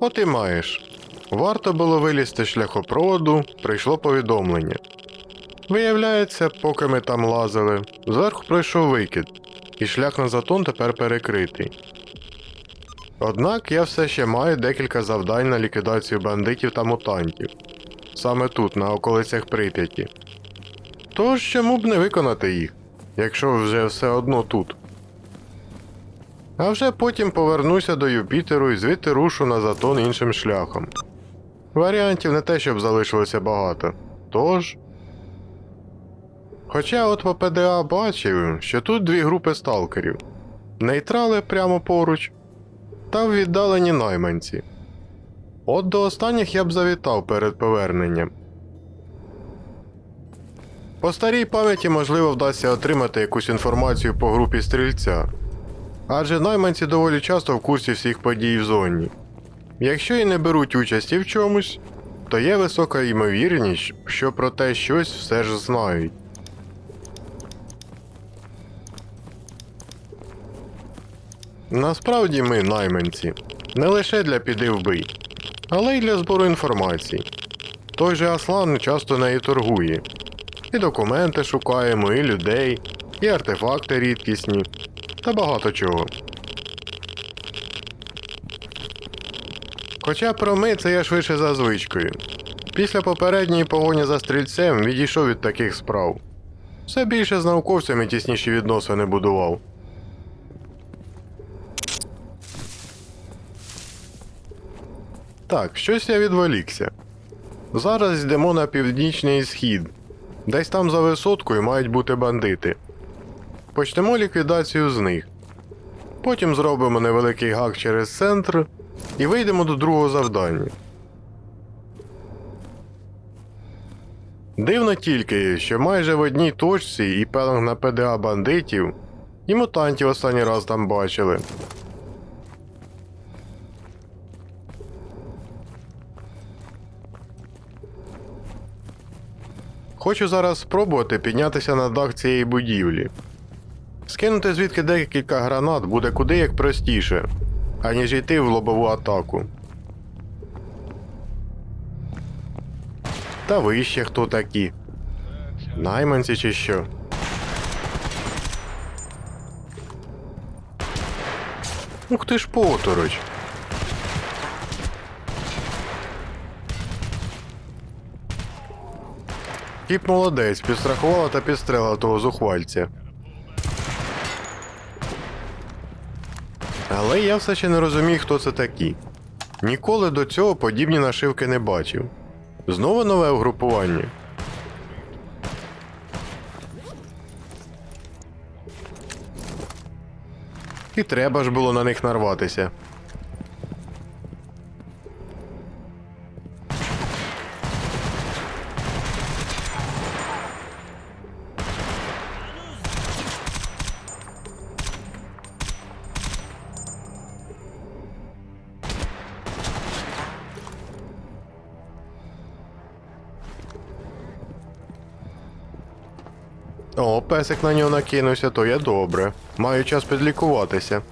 От і маєш. Варто було вилізти шляхопроводу, прийшло повідомлення. Виявляється, поки ми там лазили, зверху пройшов викид, і шлях на затон тепер перекритий. Однак я все ще маю декілька завдань на ліквідацію бандитів та мутантів. Саме тут, на околицях Прип'яті. Тож чому б не виконати їх, якщо вже все одно тут. А вже потім повернуся до Юпітеру і звідти рушу на затон іншим шляхом. Варіантів не те, щоб залишилося багато. Тож. Хоча от по ПДА бачив, що тут дві групи сталкерів: нейтрали прямо поруч, та в віддалені найманці. От до останніх я б завітав перед поверненням. По старій пам'яті можливо вдасться отримати якусь інформацію по групі стрільця. Адже найманці доволі часто в курсі всіх подій в зоні. Якщо і не беруть участі в чомусь, то є висока ймовірність, що про те щось все ж знають. Насправді ми найманці, не лише для піди в бий, але й для збору інформації. Той же Аслан часто нею торгує. І документи шукаємо, і людей, і артефакти рідкісні, та багато чого. Хоча про ми це я швидше за звичкою. Після попередньої погоні за стрільцем відійшов від таких справ. Все більше з науковцями тісніші відносини будував. Так, щось я відволікся. Зараз йдемо на північний схід. Десь там за висоткою мають бути бандити. Почнемо ліквідацію з них. Потім зробимо невеликий гак через центр і вийдемо до другого завдання. Дивно тільки, що майже в одній точці і пелинг на ПДА бандитів, і мутантів останній раз там бачили. Хочу зараз спробувати піднятися на дах цієї будівлі. Скинути звідки декілька гранат буде куди як простіше, аніж йти в лобову атаку. Та ви ще хто такі? Найманці чи що? Ух ти ж потороч. Кіп молодець, підстрахувала та підстрелила того зухвальця. Але я все ще не розумію, хто це такі. Ніколи до цього подібні нашивки не бачив. Знову нове угрупування. І треба ж було на них нарватися. О, песик на нього накинувся, то є добре. Маю час підлікуватися.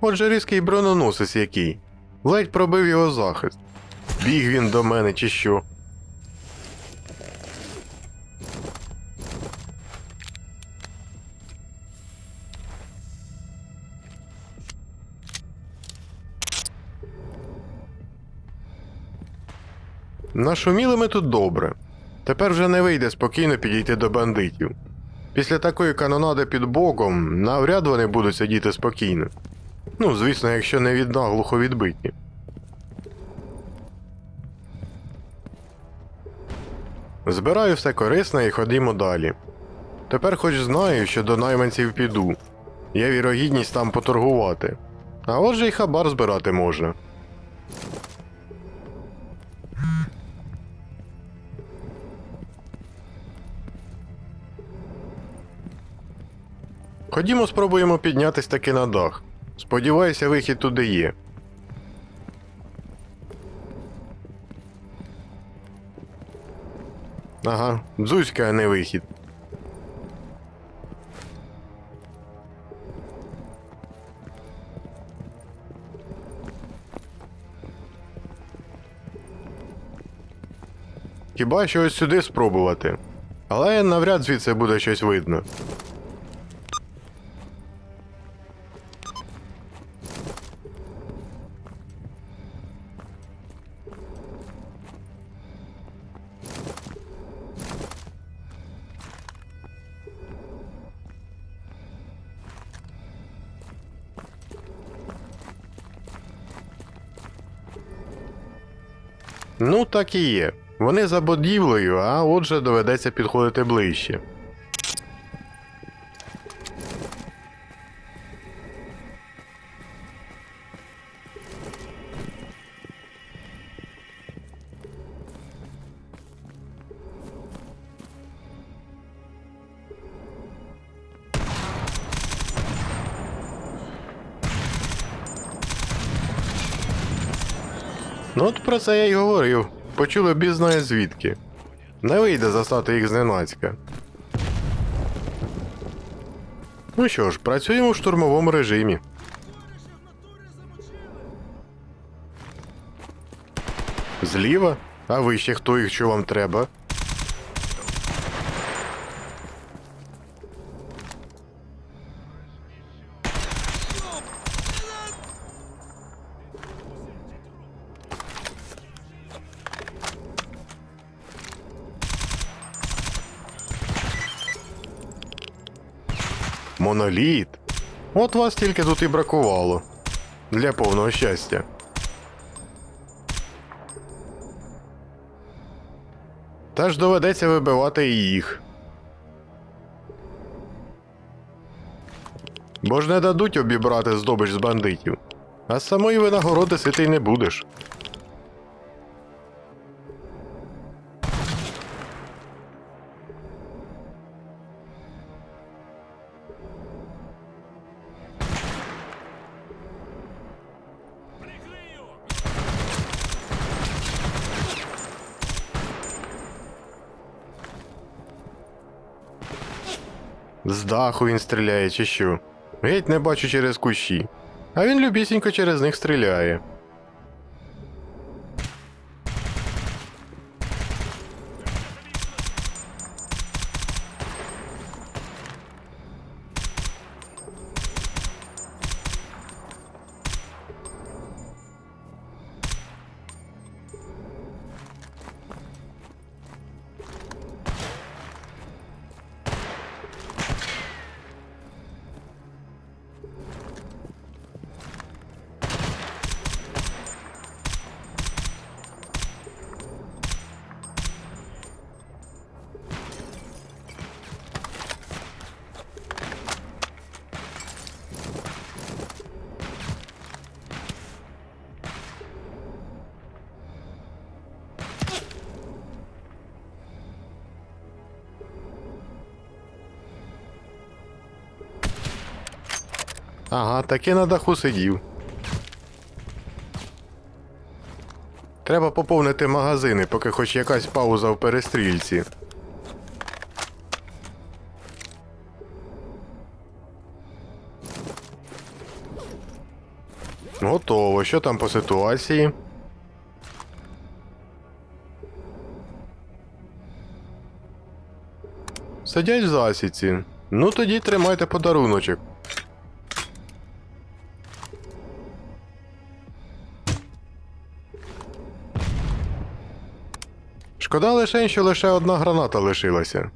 Отже, різкий броненосець який. Ледь пробив його захист. Біг він до мене чи що. Нашуміли ми тут добре. Тепер вже не вийде спокійно підійти до бандитів. Після такої канонади під боком навряд вони будуть сидіти спокійно. Ну, звісно, якщо не від наглухо відбиті. Збираю все корисне і ходімо далі. Тепер хоч знаю, що до найманців піду. Є вірогідність там поторгувати. А отже й хабар збирати можна. Ходімо, спробуємо піднятись таки на дах. Сподіваюся, вихід туди є. Ага, дзузька, а не вихід. Хіба що ось сюди спробувати. Але навряд звідси буде щось видно. Ну, так і є. Вони за будівлею, а отже доведеться підходити ближче. Це я й говорив. Почули бізнає звідки. Не вийде застати їх зненацька. Ну що ж, працюємо в штурмовому режимі. Зліва? А ви ще хто їх що вам треба? Моноліт. От вас тільки тут і бракувало. Для повного щастя. Та ж доведеться вибивати і їх. Бо ж не дадуть обібрати здобич з бандитів. А самої винагороди ситий не будеш. Даху він стріляє чи що. Геть не бачу через кущі. А він любісінько через них стріляє. Ага, таки на даху сидів. Треба поповнити магазини, поки хоч якась пауза в перестрільці. Готово. Що там по ситуації? Сидять в засіці. Ну тоді тримайте подаруночок. Шкода лише, що лише одна граната лишилася.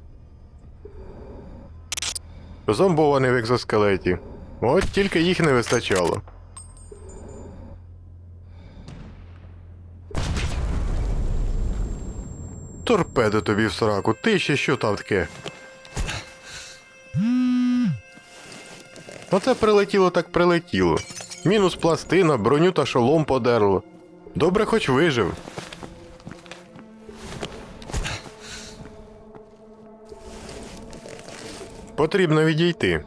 Зомбований в екзоскелеті. От тільки їх не вистачало. Торпеди тобі в сраку, ти ще що там таке? Оце прилетіло так прилетіло. Мінус пластина, броню та шолом подерло. Добре, хоч вижив. Потрібно відійти.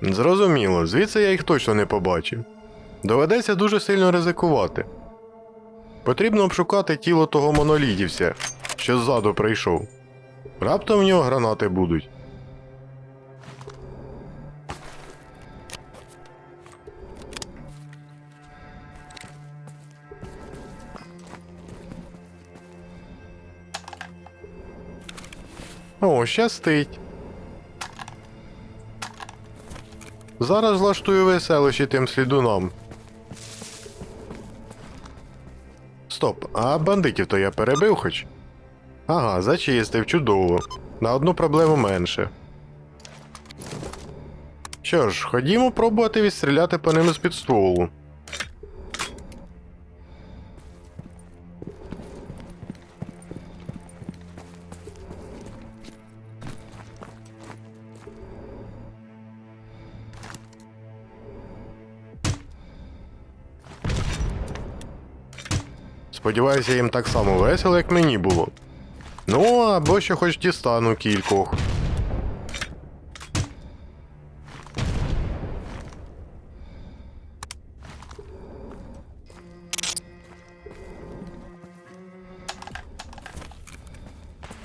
Зрозуміло, звідси я їх точно не побачив. Доведеться дуже сильно ризикувати. Потрібно обшукати тіло того монолітівця, що ззаду прийшов. Раптом в нього гранати будуть. О, щастить. Зараз влаштую веселощі тим слідунам. Стоп, а бандитів то я перебив хоч? Ага, зачистив, чудово. На одну проблему менше. Що ж, ходімо пробувати відстріляти по ним з під стволу. Сподіваюся, їм так само весело, як мені було. Ну, або ще хоч дістану кількох.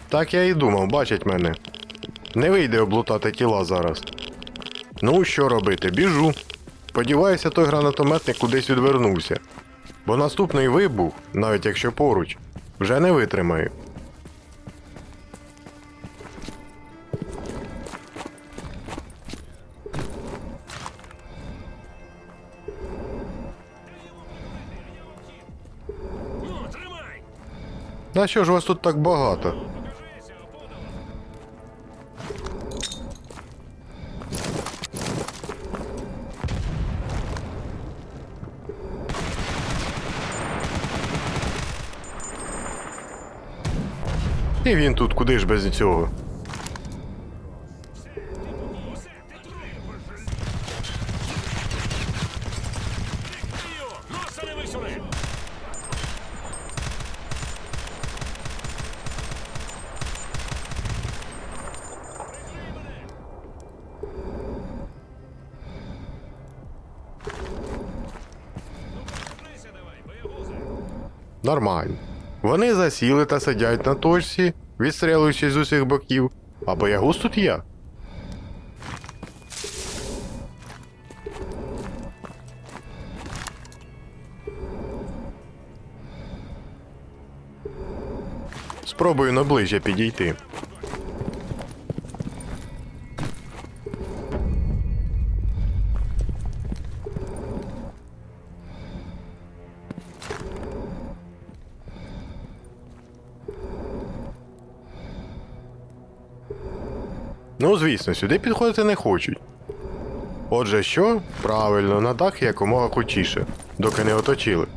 Так я і думав, бачать мене. Не вийде облутати тіла зараз. Ну, що робити, біжу. Сподіваюся, той гранатометник кудись відвернувся. Бо наступний вибух, навіть якщо поруч, вже не витримаю. На що ж вас тут так багато? І він тут куди ж без цього. Нормально. Вони засіли та сидять на точці, відстрілюючись з усіх боків, а боягуз тут я. Спробую наближче підійти. Ну, звісно, сюди підходити не хочуть. Отже, що? Правильно, на дах якомога крутіше, доки не оточили.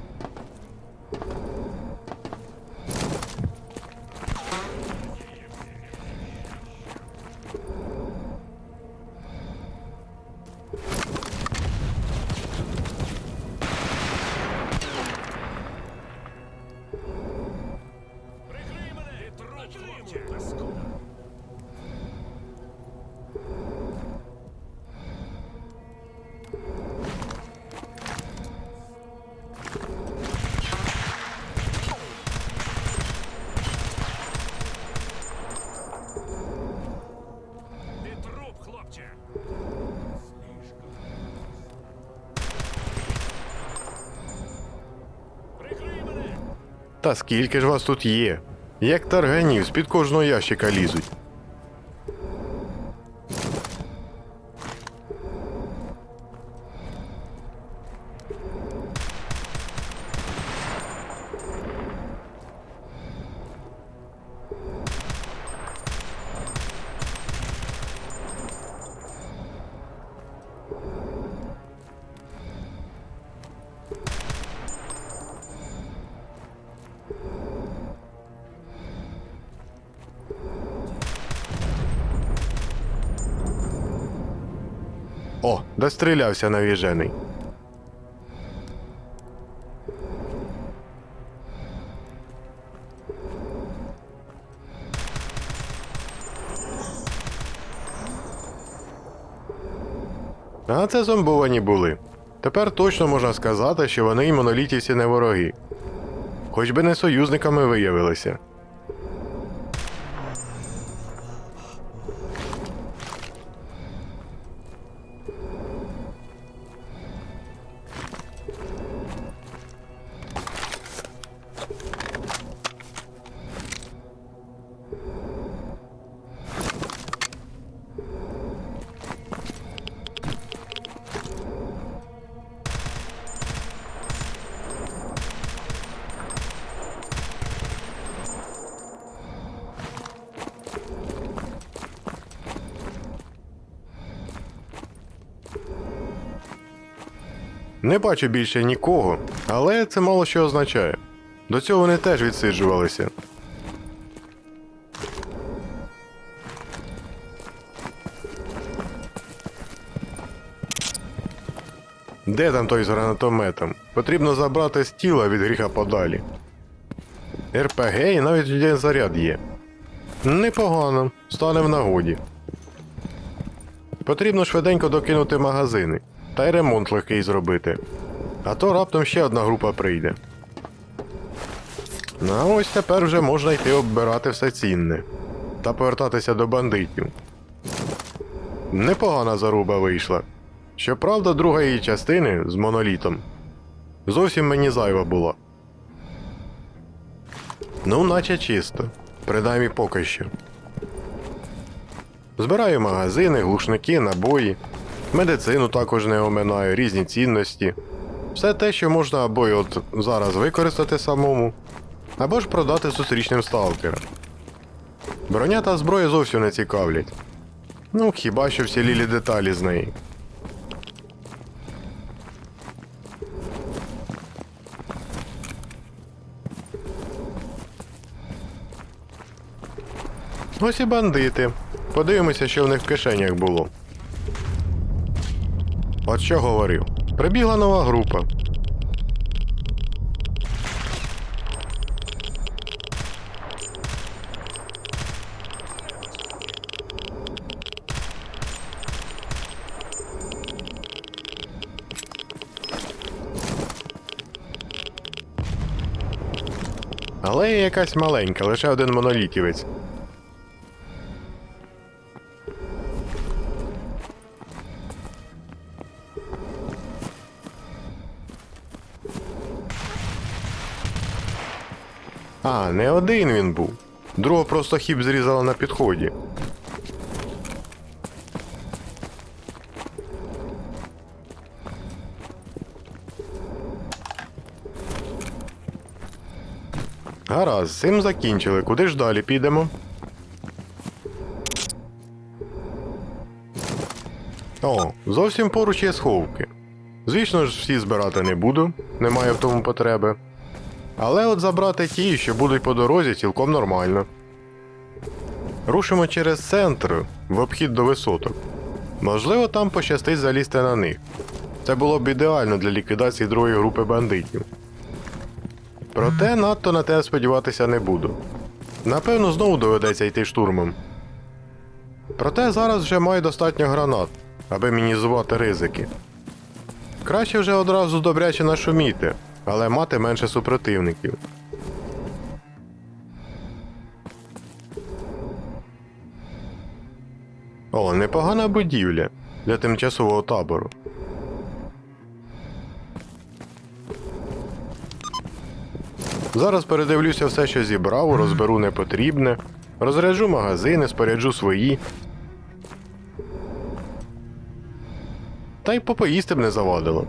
Та скільки ж вас тут є? Як тарганів, з-під кожного ящика лізуть. О, дострілявся навіжений. А це зомбовані були. Тепер точно можна сказати, що вони і монолітівці не вороги. Хоч би не союзниками виявилися. Не бачу більше нікого, але це мало що означає. До цього вони теж відсиджувалися. Де там той з гранатометом? Потрібно забрати з тіла від гріха подалі. РПГ і навіть один заряд є. Непогано, стане в нагоді. Потрібно швиденько докинути магазини та й ремонт легкий зробити. А то раптом ще одна група прийде. Ну а ось тепер вже можна йти оббирати все цінне та повертатися до бандитів. Непогана заруба вийшла. Щоправда, друга її частини з монолітом зовсім мені зайва була. Ну, наче чисто, принаймні поки що. Збираю магазини, глушники, набої, медицину також не оминаю, різні цінності. Все те, що можна або й от зараз використати самому, або ж продати зустрічним сталкерам. Броня та зброя зовсім не цікавлять. Ну, хіба що вцілілі деталі з неї. Ось і бандити. Подивимося, що в них в кишенях було. От що говорив. Прибігла нова група. Але якась маленька, лише один монолітівець. А, не один він був. Другого просто хіп зрізали на підході. Гаразд, цим закінчили. Куди ж далі підемо? О, зовсім поруч є сховки. Звісно ж, всі збирати не буду, немає в тому потреби. Але от забрати ті, що будуть по дорозі, цілком нормально. Рушимо через центр в обхід до висоток. Можливо, там пощастить залізти на них. Це було б ідеально для ліквідації другої групи бандитів. Проте надто на те сподіватися не буду. Напевно, знову доведеться йти штурмом. Проте зараз вже маю достатньо гранат, аби мінізувати ризики. Краще вже одразу добряче нашуміти, але мати менше супротивників. О, непогана будівля для тимчасового табору. Зараз передивлюся все, що зібрав, розберу непотрібне, розряджу магазини, споряджу свої. Та й попоїсти б не завадило.